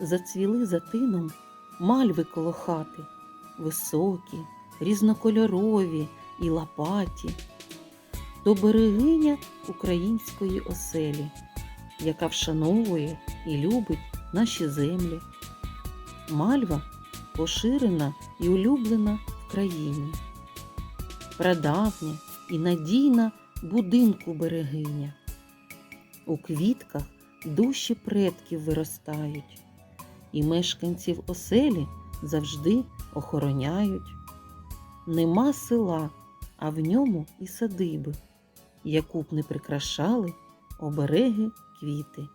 зацвіли за тином мальви коло хати, високі, різнокольорові і лопаті. То берегиня української оселі, яка вшановує і любить наші землі. Мальва поширена і улюблена в країні. Прадавня і надійна будинку берегиня. У квітках душі предків виростають, і мешканців оселі завжди охороняють. Нема села, а в ньому і садиби, яку б не прикрашали обереги квіти.